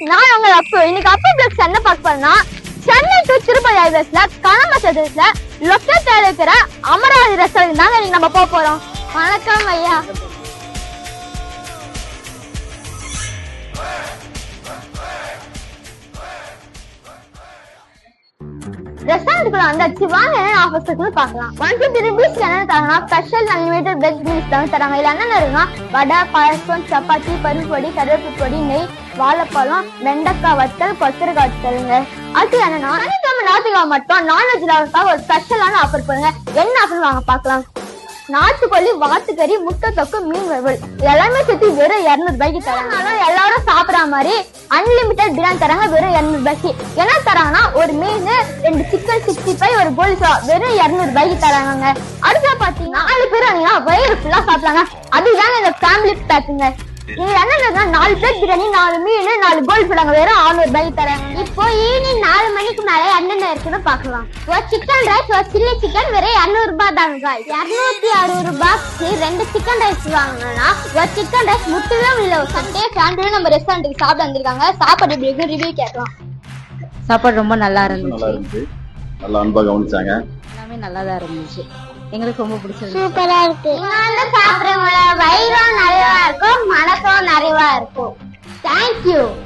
நான் உங்க அப்பு இன்னைக்கு அப்பு பிளக்ஸ் என்ன பார்க்க போறேன்னா சென்னை டு திருப்பதி ஹைவேஸ்ல கனம சதுரத்துல லொக்கேட் இருக்கிற அமராவதி ரெஸ்டாரண்ட் தாங்க இன்னைக்கு நம்ம போக போறோம். வணக்கம் ஐயா. ரெஸ்டாரண்ட்டுக்குள்ள வந்தாச்சு. வாங்க ஆஃபர்ஸ்க்குள்ள ஆஃபர்ஸ் பார்க்கலாம். ஒன் ஃபிஃப்டி ருபீஸ்க்கு என்ன தராங்கன்னா ஸ்பெஷல் அன்லிமிட்டட் வெஜ் மீல்ஸ் தான் தராங்க. இதுல என்னென்ன இருக்குன்னா வடை பாயசம் சப்பாத்தி பருப்பு பொடி கருவேப்பு பொடி நெய் வாழைப்பழம் வெண்டைக்காய் வத்தல் கொத்தரக்காய் வத்தலுங்க. அது என்னன்னா சனிக்கிழமை ஞாயிற்றுக்கிழமை மட்டும் நான்வெஜ் லவர்ஸ்க்காக ஒரு ஸ்பெஷலான ஆஃபர் பண்ணுங்க என்ன ஆஃபர் வாங்க பார்க்கலாம். நாட்டுக்கோழி வாத்துக்கறி முட்டை தொக்கு மீன் வறுவல். எல்லாமே சேர்த்து வெறும் இருநூறு ரூபாய்க்கு தராங்க. எல்லாரும் சாப்பிட்ற மாதிரி அன்லிமிட்டட் பிரியாணி தராங்க வெறும் இரநூறு ரூபாய்க்கு. என்ன தராங்கன்னா ஒரு மீன் ரெண்டு சிக்கன் சிக்ஸ்டி ஃபைவ் ஒரு போலீஸ் வெறும் இரநூறு ரூபாய்க்கு தராங்க அடுத்த பாத்தீங்கன்னா நாலு பேர் வந்தீங்கன்னா வயிறு ஃபுல்லா சாப்பிடலாங்க. அதுதாங்க இந்த ஃபேமிலி பேக்குங்க இது என்ன நாலு பிளேட் பிரியாணி நாலு மீன் நாலு கோல் பிள்ளைங்க வெறும் ஆறுநூறு ரூபாய்க்கு தராங்க. இப்போ ஈவினிங் மணிக்கு மேலே என்னென்ன இருக்குன்னு பார்க்கலாம். ஒரு சிக்கன் ரைஸ் ஒரு சில்லி சிக்கன் வெறும் இரநூறு ரூபாய் தாங்க இரநூத்தி அறுபது ரூபாய்க்கு ரெண்டு சிக்கன் ரைஸ் வாங்கினா ஒரு சிக்கன் ரைஸ் முட்டவே இல்லை சண்டே ஃபேமிலியோட நம்ம ரெஸ்டாரண்ட்டுக்கு சாப்பிட வந்திருக்காங்க. சாப்பாடு எப்படி இருக்கு? ரிவ்யூ கேட்கலாம். சாப்பாடு ரொம்ப நல்லா நல்லா இருந்துச்சு. நல்லா அன்பா கவனிச்சாங்க. எல்லாமே நல்லா தான் இருந்துச்சு. எங்களுக்கு ரொம்ப பிடிச்சிருந்துச்சு. சூப்பரா இருக்கு. வந்து சாப்பிடுறவங்கள வயிறும் நிறைவா இருக்கும் மனசும் நிறைவா இருக்கும். தேங்க்யூ